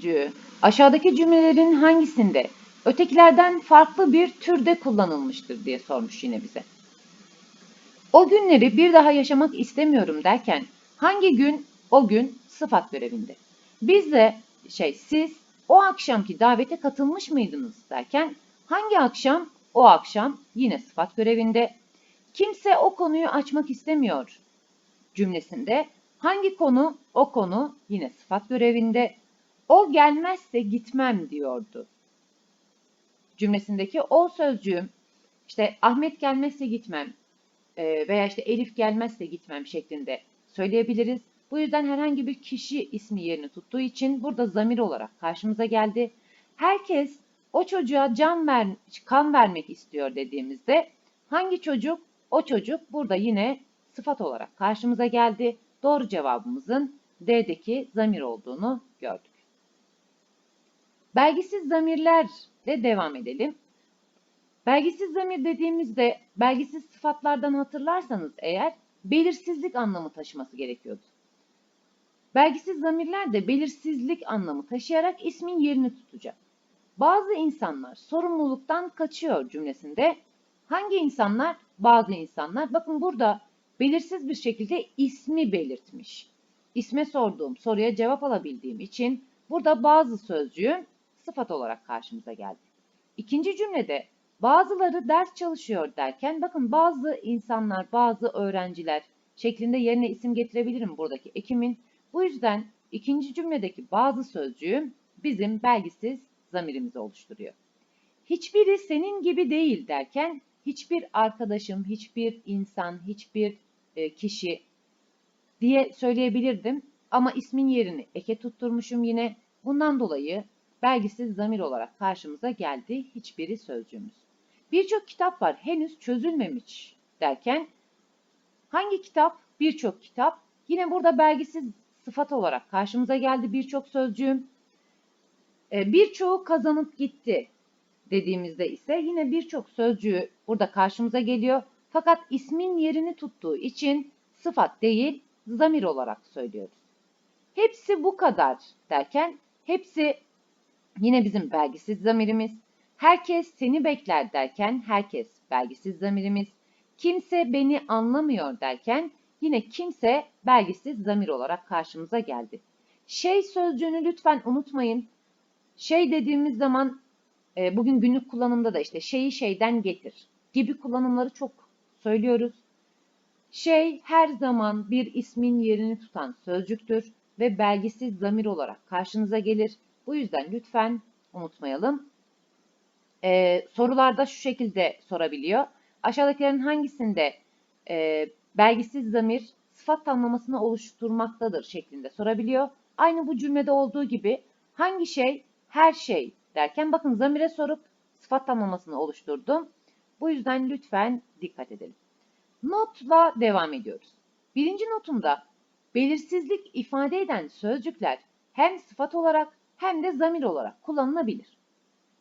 sözcüğü aşağıdaki cümlelerin hangisinde ötekilerden farklı bir türde kullanılmıştır diye sormuş yine bize. O günleri bir daha yaşamak istemiyorum derken hangi gün o gün sıfat görevinde. Biz de şey siz o akşamki davete katılmış mıydınız derken hangi akşam o akşam yine sıfat görevinde. Kimse o konuyu açmak istemiyor cümlesinde hangi konu o konu yine sıfat görevinde. O gelmezse gitmem diyordu. Cümlesindeki o sözcüğüm işte Ahmet gelmezse gitmem e, veya işte Elif gelmezse gitmem şeklinde söyleyebiliriz. Bu yüzden herhangi bir kişi ismi yerini tuttuğu için burada zamir olarak karşımıza geldi. Herkes o çocuğa can ver, kan vermek istiyor dediğimizde hangi çocuk? O çocuk burada yine sıfat olarak karşımıza geldi. Doğru cevabımızın D'deki zamir olduğunu gördük. Belgisiz zamirlerle devam edelim. Belgisiz zamir dediğimizde belgisiz sıfatlardan hatırlarsanız eğer belirsizlik anlamı taşıması gerekiyordu. Belgisiz zamirler de belirsizlik anlamı taşıyarak ismin yerini tutacak. Bazı insanlar sorumluluktan kaçıyor cümlesinde. Hangi insanlar? Bazı insanlar. Bakın burada belirsiz bir şekilde ismi belirtmiş. İsme sorduğum soruya cevap alabildiğim için burada bazı sözcüğüm sıfat olarak karşımıza geldi. İkinci cümlede bazıları ders çalışıyor derken bakın bazı insanlar, bazı öğrenciler şeklinde yerine isim getirebilirim buradaki ekimin. Bu yüzden ikinci cümledeki bazı sözcüğüm bizim belgisiz zamirimizi oluşturuyor. Hiçbiri senin gibi değil derken hiçbir arkadaşım, hiçbir insan, hiçbir e, kişi diye söyleyebilirdim. Ama ismin yerini eke tutturmuşum yine. Bundan dolayı belgisiz zamir olarak karşımıza geldi hiçbiri sözcüğümüz. Birçok kitap var henüz çözülmemiş derken hangi kitap? Birçok kitap. Yine burada belgisiz sıfat olarak karşımıza geldi birçok sözcüğüm. E, birçoğu kazanıp gitti dediğimizde ise yine birçok sözcüğü burada karşımıza geliyor. Fakat ismin yerini tuttuğu için sıfat değil zamir olarak söylüyoruz. Hepsi bu kadar derken hepsi yine bizim belgisiz zamirimiz. Herkes seni bekler derken herkes belgisiz zamirimiz. Kimse beni anlamıyor derken yine kimse belgisiz zamir olarak karşımıza geldi. Şey sözcüğünü lütfen unutmayın. Şey dediğimiz zaman e, bugün günlük kullanımda da işte şeyi şeyden getir gibi kullanımları çok söylüyoruz. Şey her zaman bir ismin yerini tutan sözcüktür ve belgisiz zamir olarak karşınıza gelir. Bu yüzden lütfen unutmayalım. Ee, sorularda şu şekilde sorabiliyor. Aşağıdakilerin hangisinde e, belgisiz zamir sıfat tamlamasını oluşturmaktadır şeklinde sorabiliyor. Aynı bu cümlede olduğu gibi hangi şey her şey derken bakın zamire sorup sıfat tamlamasını oluşturdum. Bu yüzden lütfen dikkat edelim. Notla devam ediyoruz. Birinci notumda belirsizlik ifade eden sözcükler hem sıfat olarak hem de zamir olarak kullanılabilir.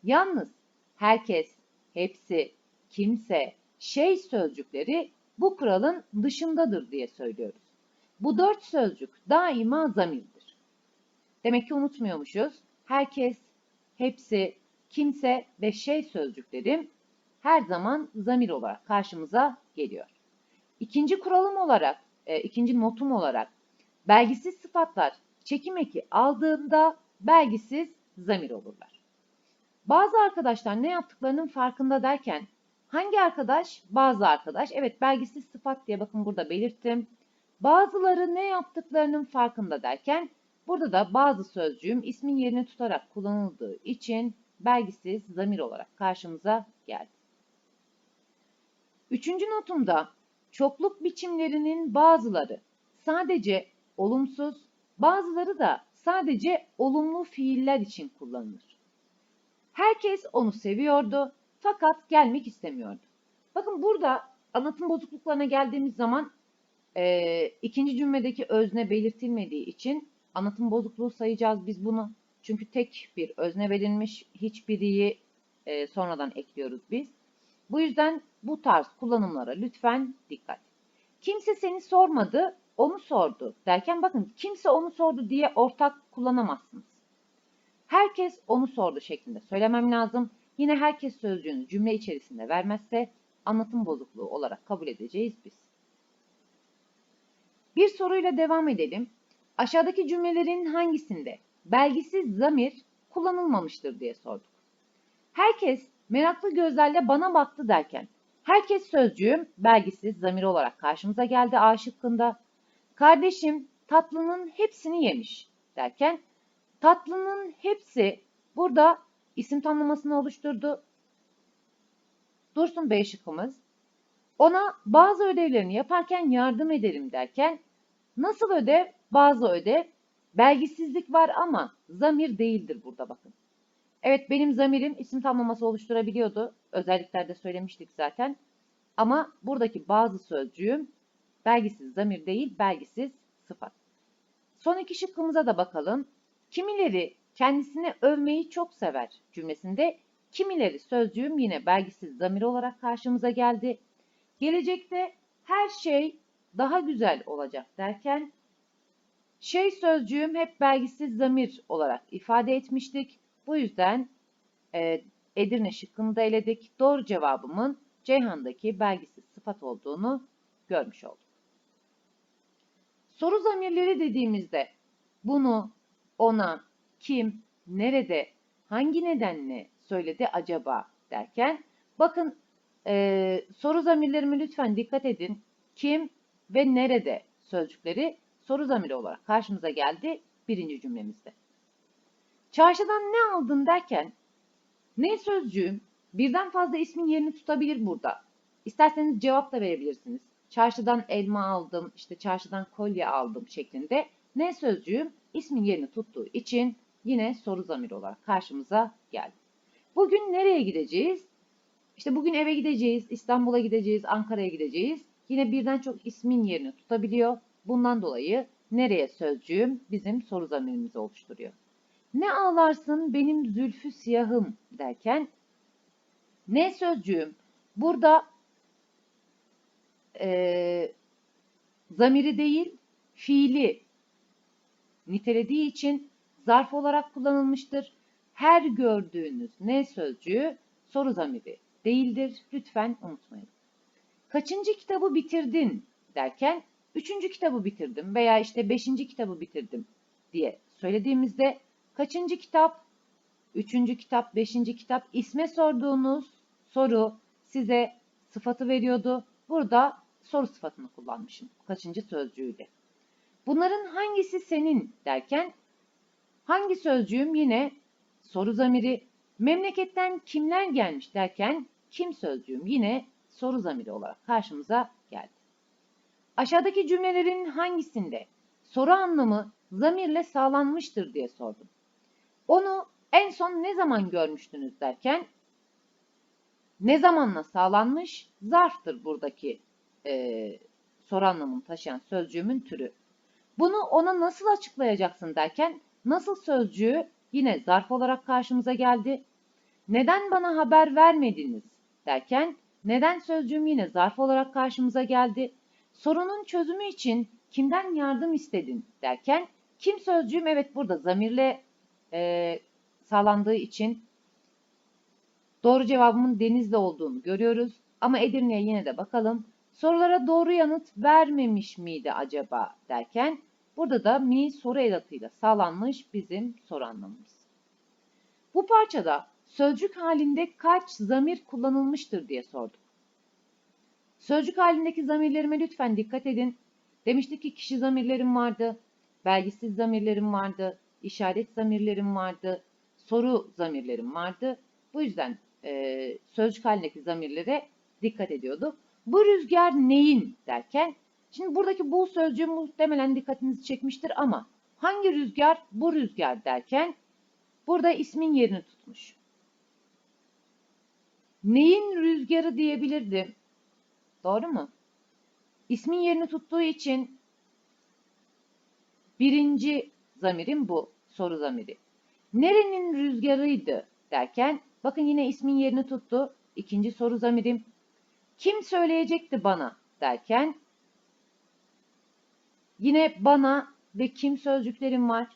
Yalnız herkes, hepsi, kimse, şey sözcükleri bu kuralın dışındadır diye söylüyoruz. Bu dört sözcük daima zamirdir. Demek ki unutmuyormuşuz. Herkes, hepsi, kimse ve şey sözcükleri her zaman zamir olarak karşımıza geliyor. İkinci kuralım olarak, e, ikinci notum olarak belgisiz sıfatlar çekim eki aldığında belgisiz zamir olurlar. Bazı arkadaşlar ne yaptıklarının farkında derken hangi arkadaş? Bazı arkadaş. Evet belgisiz sıfat diye bakın burada belirttim. Bazıları ne yaptıklarının farkında derken burada da bazı sözcüğüm ismin yerini tutarak kullanıldığı için belgisiz zamir olarak karşımıza geldi. Üçüncü notumda çokluk biçimlerinin bazıları sadece olumsuz, bazıları da sadece olumlu fiiller için kullanılır. Herkes onu seviyordu fakat gelmek istemiyordu. Bakın burada anlatım bozukluklarına geldiğimiz zaman e, ikinci cümledeki özne belirtilmediği için anlatım bozukluğu sayacağız biz bunu. Çünkü tek bir özne verilmiş, hiçbiriyi e, sonradan ekliyoruz biz. Bu yüzden bu tarz kullanımlara lütfen dikkat. Kimse seni sormadı, onu sordu derken bakın kimse onu sordu diye ortak kullanamazsınız. herkes onu sordu şeklinde söylemem lazım. Yine herkes sözcüğünü cümle içerisinde vermezse anlatım bozukluğu olarak kabul edeceğiz biz. Bir soruyla devam edelim. Aşağıdaki cümlelerin hangisinde belgisiz zamir kullanılmamıştır diye sorduk. Herkes meraklı gözlerle bana baktı derken herkes sözcüğüm belgisiz zamir olarak karşımıza geldi A şıkkında. Kardeşim tatlının hepsini yemiş derken tatlının hepsi burada isim tanımlamasını oluşturdu. Dursun B şıkkımız. Ona bazı ödevlerini yaparken yardım ederim derken nasıl ödev? Bazı ödev. Belgisizlik var ama zamir değildir burada bakın. Evet benim zamirim isim tamlaması oluşturabiliyordu. Özelliklerde söylemiştik zaten. Ama buradaki bazı sözcüğüm belgisiz zamir değil, belgisiz sıfat. Son iki şıkkımıza da bakalım. Kimileri kendisini övmeyi çok sever cümlesinde kimileri sözcüğüm yine belgisiz zamir olarak karşımıza geldi. Gelecekte her şey daha güzel olacak derken şey sözcüğüm hep belgisiz zamir olarak ifade etmiştik. Bu yüzden e, Edirne şıkkını da eledik. Doğru cevabımın Ceyhan'daki belgisiz sıfat olduğunu görmüş olduk. Soru zamirleri dediğimizde bunu ona, kim, nerede, hangi nedenle söyledi acaba derken bakın e, soru zamirlerime lütfen dikkat edin. Kim ve nerede sözcükleri soru zamiri olarak karşımıza geldi birinci cümlemizde. Çarşıdan ne aldın derken ne sözcüğüm birden fazla ismin yerini tutabilir burada. İsterseniz cevap da verebilirsiniz. Çarşıdan elma aldım, işte çarşıdan kolye aldım şeklinde ne sözcüğüm ismin yerini tuttuğu için yine soru zamiri olarak karşımıza geldi. Bugün nereye gideceğiz? İşte bugün eve gideceğiz, İstanbul'a gideceğiz, Ankara'ya gideceğiz. Yine birden çok ismin yerini tutabiliyor. Bundan dolayı nereye sözcüğüm bizim soru zamirimizi oluşturuyor. Ne ağlarsın benim zülfü siyahım derken ne sözcüğüm burada e, zamiri değil fiili nitelediği için zarf olarak kullanılmıştır. Her gördüğünüz ne sözcüğü soru zamiri değildir. Lütfen unutmayın. Kaçıncı kitabı bitirdin derken üçüncü kitabı bitirdim veya işte beşinci kitabı bitirdim diye söylediğimizde kaçıncı kitap, üçüncü kitap, beşinci kitap isme sorduğunuz soru size sıfatı veriyordu. Burada soru sıfatını kullanmışım. Kaçıncı sözcüğüyle. Bunların hangisi senin derken hangi sözcüğüm yine soru zamiri memleketten kimler gelmiş derken kim sözcüğüm yine soru zamiri olarak karşımıza geldi. Aşağıdaki cümlelerin hangisinde soru anlamı zamirle sağlanmıştır diye sordum. Onu en son ne zaman görmüştünüz derken ne zamanla sağlanmış zarftır buradaki e, soru anlamını taşıyan sözcüğümün türü. Bunu ona nasıl açıklayacaksın derken nasıl sözcüğü yine zarf olarak karşımıza geldi. Neden bana haber vermediniz derken neden sözcüğüm yine zarf olarak karşımıza geldi. Sorunun çözümü için kimden yardım istedin derken kim sözcüğüm evet burada zamirle e, sağlandığı için doğru cevabımın denizde olduğunu görüyoruz. Ama Edirne'ye yine de bakalım. Sorulara doğru yanıt vermemiş miydi acaba derken burada da mi soru edatıyla sağlanmış bizim soru anlamımız. Bu parçada sözcük halinde kaç zamir kullanılmıştır diye sorduk. Sözcük halindeki zamirlerime lütfen dikkat edin. Demiştik ki kişi zamirlerim vardı, belgisiz zamirlerim vardı, işaret zamirlerim vardı, soru zamirlerim vardı. Bu yüzden e, sözcük halindeki zamirlere dikkat ediyorduk. Bu rüzgar neyin derken, şimdi buradaki bu sözcüğü muhtemelen dikkatinizi çekmiştir ama hangi rüzgar bu rüzgar derken burada ismin yerini tutmuş. Neyin rüzgarı diyebilirdim. Doğru mu? İsmin yerini tuttuğu için birinci zamirim bu. Soru zamiri. Nerenin rüzgarıydı derken bakın yine ismin yerini tuttu. İkinci soru zamirim. Kim söyleyecekti bana derken yine bana ve kim sözcüklerim var.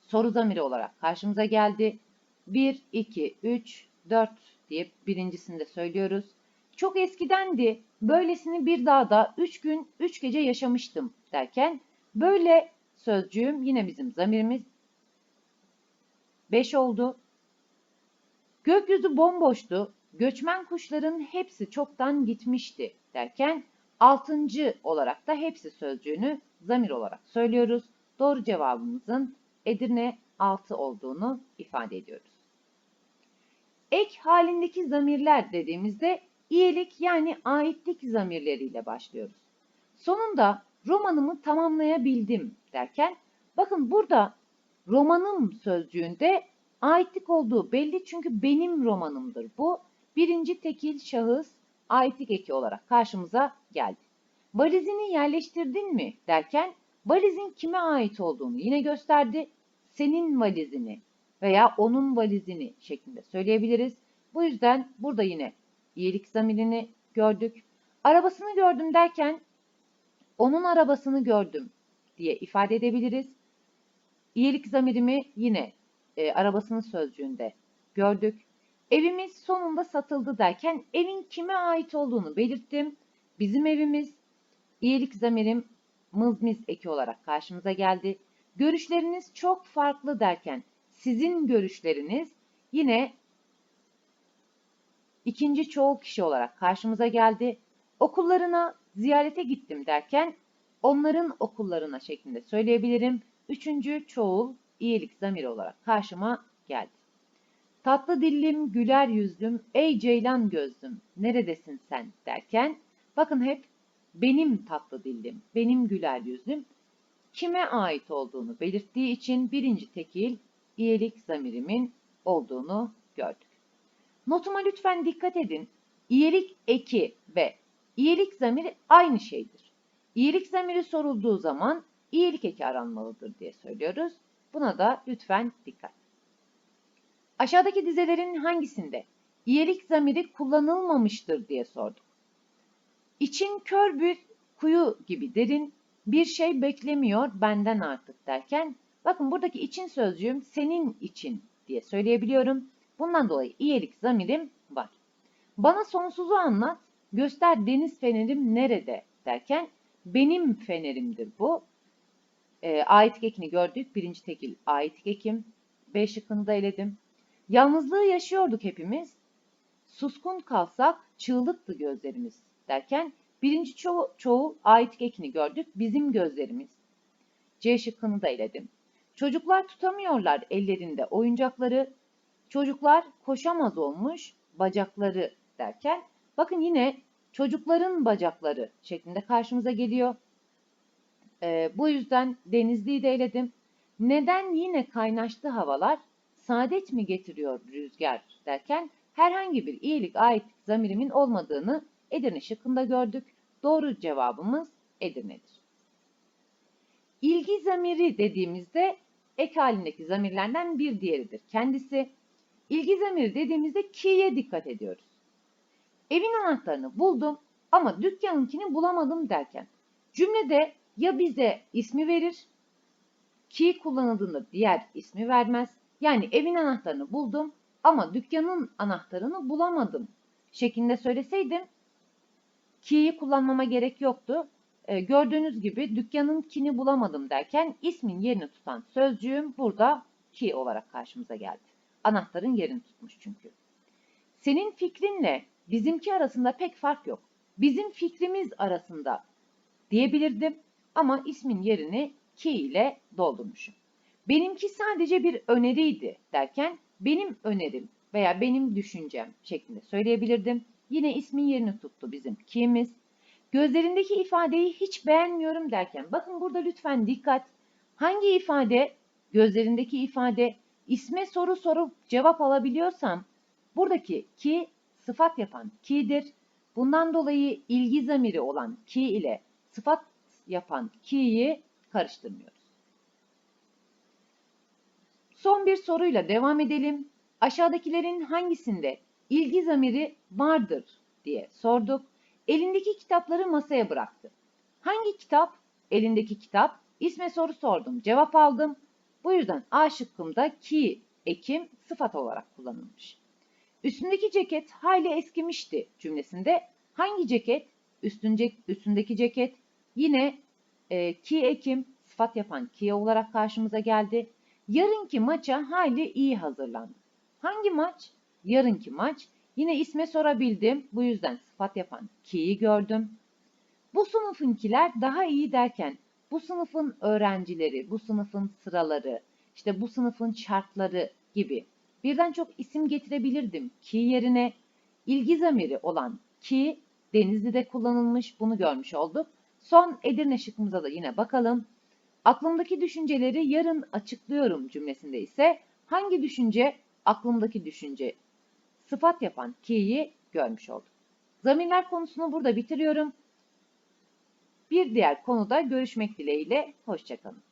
soru zamiri olarak karşımıza geldi. 1, 2, 3, 4 diye birincisinde söylüyoruz. Çok eskidendi. Böylesini bir dağda 3 gün 3 gece yaşamıştım derken böyle sözcüğüm yine bizim zamirimiz 5 oldu. Gökyüzü bomboştu. Göçmen kuşların hepsi çoktan gitmişti derken altıncı olarak da hepsi sözcüğünü zamir olarak söylüyoruz. Doğru cevabımızın Edirne 6 olduğunu ifade ediyoruz. Ek halindeki zamirler dediğimizde iyilik yani aitlik zamirleriyle başlıyoruz. Sonunda romanımı tamamlayabildim derken bakın burada romanım sözcüğünde aitlik olduğu belli çünkü benim romanımdır bu. Birinci tekil şahıs aitlik eki olarak karşımıza geldi. Valizini yerleştirdin mi derken valizin kime ait olduğunu yine gösterdi. Senin valizini veya onun valizini şeklinde söyleyebiliriz. Bu yüzden burada yine iyilik zamirini gördük. Arabasını gördüm derken onun arabasını gördüm diye ifade edebiliriz. İyilik zamirimi yine e, arabasının sözcüğünde gördük. Evimiz sonunda satıldı derken evin kime ait olduğunu belirttim. Bizim evimiz iyilik zamirim mızmiz eki olarak karşımıza geldi. Görüşleriniz çok farklı derken sizin görüşleriniz yine ikinci çoğul kişi olarak karşımıza geldi. Okullarına ziyarete gittim derken onların okullarına şeklinde söyleyebilirim. Üçüncü çoğul iyilik zamiri olarak karşıma geldi. Tatlı dillim, güler yüzlüm, ey ceylan gözlüm, neredesin sen derken bakın hep benim tatlı dillim, benim güler yüzlüm kime ait olduğunu belirttiği için birinci tekil iyilik zamirimin olduğunu gördük. Notuma lütfen dikkat edin. İyilik eki ve iyilik zamiri aynı şeydir. İyilik zamiri sorulduğu zaman iyilik eki aranmalıdır diye söylüyoruz. Buna da lütfen dikkat. Aşağıdaki dizelerin hangisinde iyilik zamiri kullanılmamıştır diye sorduk. İçin kör bir kuyu gibi derin, bir şey beklemiyor benden artık derken, bakın buradaki için sözcüğüm senin için diye söyleyebiliyorum. Bundan dolayı iyilik zamirim var. Bana sonsuzu anlat, göster deniz fenerim nerede derken, benim fenerimdir bu. E, ait ekini gördük. Birinci tekil ait ekim. B şıkkını da eledim. Yalnızlığı yaşıyorduk hepimiz. Suskun kalsak çığlıktı gözlerimiz derken birinci çoğu, çoğu ait ekini gördük. Bizim gözlerimiz. C şıkkını da eledim. Çocuklar tutamıyorlar ellerinde oyuncakları. Çocuklar koşamaz olmuş bacakları derken bakın yine çocukların bacakları şeklinde karşımıza geliyor. E, bu yüzden Denizli'yi de eledim. Neden yine kaynaştı havalar? Saadet mi getiriyor rüzgar derken herhangi bir iyilik ait zamirimin olmadığını Edirne şıkkında gördük. Doğru cevabımız Edirne'dir. İlgi zamiri dediğimizde ek halindeki zamirlerden bir diğeridir. Kendisi ilgi zamiri dediğimizde ki'ye dikkat ediyoruz. Evin anahtarını buldum ama dükkanınkini bulamadım derken cümlede ya bize ismi verir ki kullanıldığında diğer ismi vermez. Yani evin anahtarını buldum ama dükkanın anahtarını bulamadım şeklinde söyleseydim ki'yi kullanmama gerek yoktu. Ee, gördüğünüz gibi dükkanın kini bulamadım derken ismin yerini tutan sözcüğüm burada ki olarak karşımıza geldi. Anahtarın yerini tutmuş çünkü. Senin fikrinle bizimki arasında pek fark yok. Bizim fikrimiz arasında diyebilirdim ama ismin yerini ki ile doldurmuşum. Benimki sadece bir öneriydi derken benim önerim veya benim düşüncem şeklinde söyleyebilirdim. Yine ismin yerini tuttu bizim ki'miz. Gözlerindeki ifadeyi hiç beğenmiyorum derken bakın burada lütfen dikkat. Hangi ifade gözlerindeki ifade isme soru sorup cevap alabiliyorsam buradaki ki sıfat yapan ki'dir. Bundan dolayı ilgi zamiri olan ki ile sıfat yapan ki'yi karıştırmıyoruz. Son bir soruyla devam edelim. Aşağıdakilerin hangisinde ilgi zamiri vardır diye sorduk. Elindeki kitapları masaya bıraktı. Hangi kitap? Elindeki kitap. İsme soru sordum. Cevap aldım. Bu yüzden A şıkkımda ki ekim sıfat olarak kullanılmış. Üstündeki ceket hayli eskimişti cümlesinde hangi ceket? Üstünce, üstündeki ceket yine e, ki ekim sıfat yapan ki olarak karşımıza geldi. Yarınki maça hayli iyi hazırlandı. Hangi maç? Yarınki maç. Yine isme sorabildim. Bu yüzden sıfat yapan ki'yi gördüm. Bu sınıfınkiler daha iyi derken bu sınıfın öğrencileri, bu sınıfın sıraları, işte bu sınıfın şartları gibi birden çok isim getirebilirdim ki yerine ilgi zamiri olan ki Denizli'de kullanılmış bunu görmüş olduk. Son Edirne şıkkımıza da yine bakalım. Aklımdaki düşünceleri yarın açıklıyorum cümlesinde ise hangi düşünce aklımdaki düşünce sıfat yapan ki'yi görmüş olduk. Zamirler konusunu burada bitiriyorum. Bir diğer konuda görüşmek dileğiyle. Hoşçakalın.